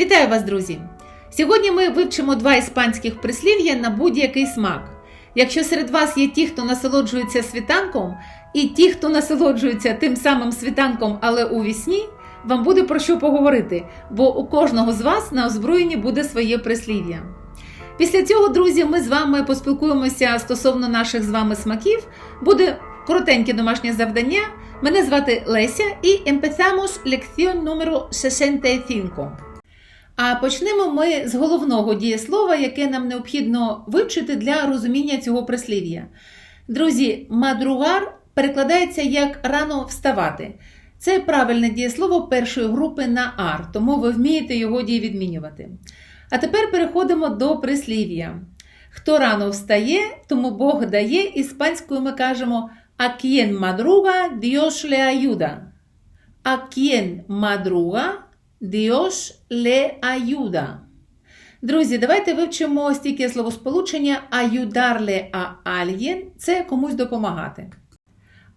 Вітаю вас, друзі! Сьогодні ми вивчимо два іспанських прислів'я на будь-який смак. Якщо серед вас є ті, хто насолоджується світанком, і ті, хто насолоджується тим самим світанком, але у вісні, вам буде про що поговорити, бо у кожного з вас на озброєнні буде своє прислів'я. Після цього, друзі, ми з вами поспілкуємося стосовно наших з вами смаків. Буде коротеньке домашнє завдання. Мене звати Леся і empezamos lección número 65. А почнемо ми з головного дієслова, яке нам необхідно вивчити для розуміння цього прислів'я. Друзі, мадругар перекладається як рано вставати. Це правильне дієслово першої групи на ар, тому ви вмієте його дієвідмінювати. А тепер переходимо до прислів'я. Хто рано встає, тому Бог дає. Іспанською ми кажемо «A quien madruga, Dios le ayuda». «A quien madruga, Dios le ayuda». Друзі, давайте вивчимо стільки словосполучення «ayudarle a alguien» – це комусь допомагати.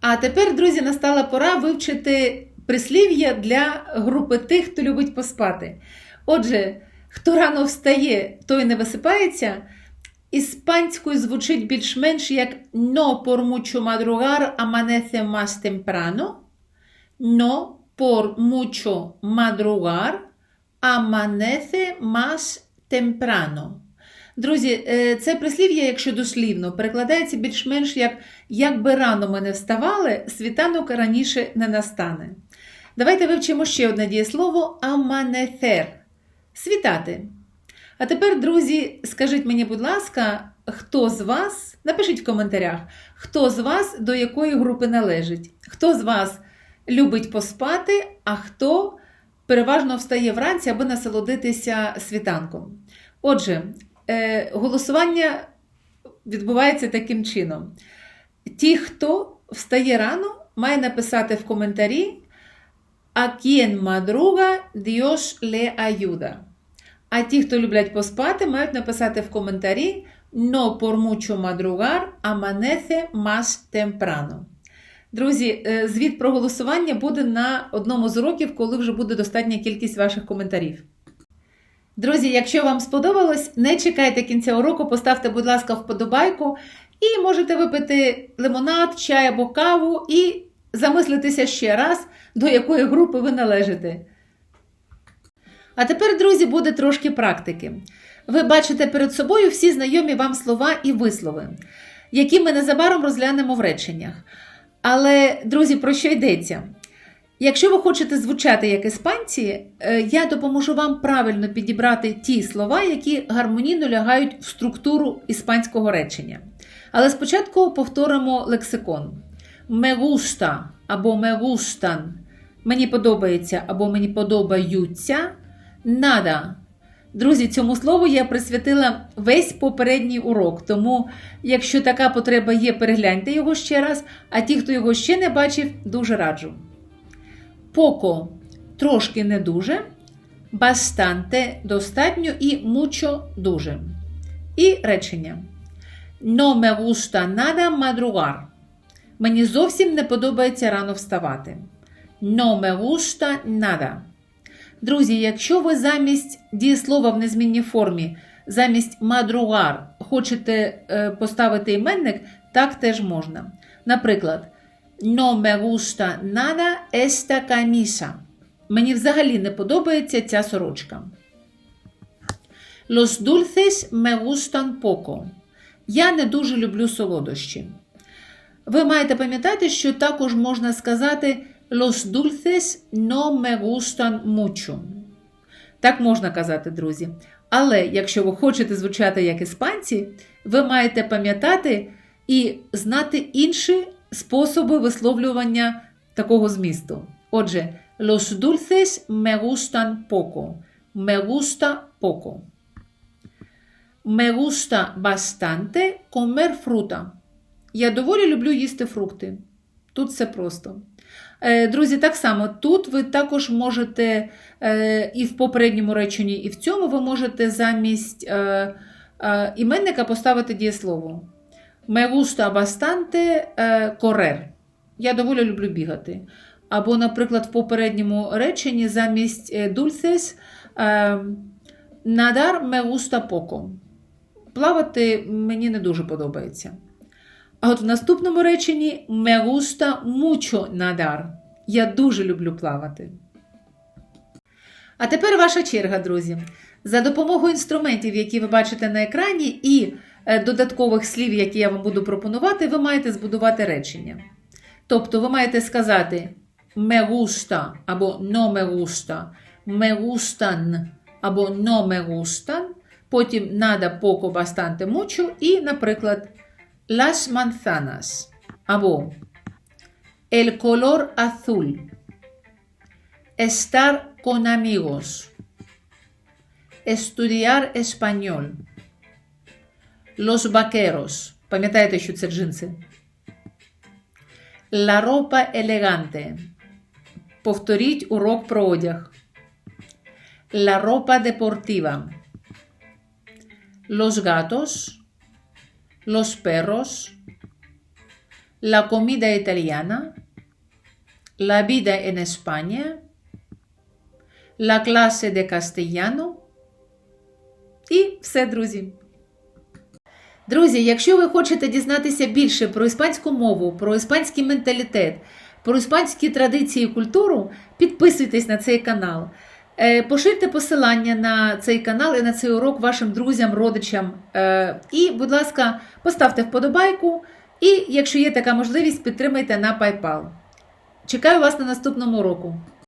А тепер, друзі, настала пора вивчити прислів'я для групи тих, хто любить поспати. Отже, хто рано встає, той не висипається. Іспанською звучить більш-менш як «no por mucho madrugar amanece más temprano». «No por mucho madrugar amanece más temprano». Друзі, е, це прислів'я, якщо дослівно, перекладається більш-менш як «як би рано ми не вставали, світанок раніше не настане». Давайте вивчимо ще одне дієслово «amanecer» – світати. А тепер, друзі, скажіть мені, будь ласка, хто з вас, напишіть в коментарях, хто з вас до якої групи належить, хто з вас любить поспати, а хто переважно встає вранці, аби насолодитися світанком. Отже, е, голосування відбувається таким чином. Ті, хто встає рано, має написати в коментарі «A quien madruga, Dios le ayuda». А ті, хто люблять поспати, мають написати в коментарі «No por mucho madrugar, amanece más temprano». Друзі, е, звіт про голосування буде на одному з уроків, коли вже буде достатня кількість ваших коментарів. Друзі, якщо вам сподобалось, не чекайте кінця уроку, поставте, будь ласка, вподобайку і можете випити лимонад, чай або каву і замислитися ще раз, до якої групи ви належите. А тепер, друзі, буде трошки практики. Ви бачите перед собою всі знайомі вам слова і вислови, які ми незабаром розглянемо в реченнях. Але, друзі, про що йдеться? Якщо ви хочете звучати як іспанці, е, я допоможу вам правильно підібрати ті слова, які гармонійно лягають в структуру іспанського речення. Але спочатку повторимо лексикон: me gusta або me gustan, мені подобається або мені подобаються. Нада. Друзі, цьому слову я присвятила весь попередній урок, тому, якщо така потреба є, перегляньте його ще раз, а ті, хто його ще не бачив, дуже раджу. Поко трошки не дуже, бастанте достатньо і мучо дуже. І речення. No me gusta nada madrugar. Мені зовсім не подобається рано вставати. No me gusta nada. Друзі, якщо ви замість дієслова в незмінній формі, замість мадругар хочете е, поставити іменник, так теж можна. Наприклад, no me gusta nada esta camisa. Мені взагалі не подобається ця сорочка. Los dulces me gustan poco. Я не дуже люблю солодощі. Ви маєте пам'ятати, що також можна сказати Los dulces no me gustan mucho. Так можна казати, друзі. Але якщо ви хочете звучати як іспанці, ви маєте пам'ятати і знати інші способи висловлювання такого змісту. Отже, los dulces me gustan poco. Me gusta poco. Me gusta bastante comer fruta. Я доволі люблю їсти фрукти. Тут все просто. Друзі, так само тут ви також можете і в попередньому реченні, і в цьому ви можете замість іменника поставити дієслово. Me gusta bastante correr. Я доволі люблю бігати. Або, наприклад, в попередньому реченні замість dulces Е, Надар me gusta poco. Плавати мені не дуже подобається. А от в наступному реченні me gusta mucho nadar. Я дуже люблю плавати. А тепер ваша черга, друзі. За допомогою інструментів, які ви бачите на екрані, і е, додаткових слів, які я вам буду пропонувати, ви маєте збудувати речення. Тобто ви маєте сказати me gusta або no me gusta, me gustan або no me gustan, потім nada, poco, bastante, mucho і, наприклад, las manzanas або el color azul, estar con amigos, estudiar español, los vaqueros. Пам'ятаєте, що це джинси? La ropa elegante. Повторіть урок про одяг. La ropa deportiva. Los gatos. Los perros. La comida italiana. La vida en España. La clase de castellano. І все, друзі. Друзі, якщо ви хочете дізнатися більше про іспанську мову, про іспанський менталітет, про іспанські традиції і культуру, підписуйтесь на цей канал. Е, Поширте посилання на цей канал і на цей урок вашим друзям, родичам. Е, І, будь ласка, поставте вподобайку. І, якщо є така можливість, підтримайте на PayPal. Чекаю вас на наступному уроку.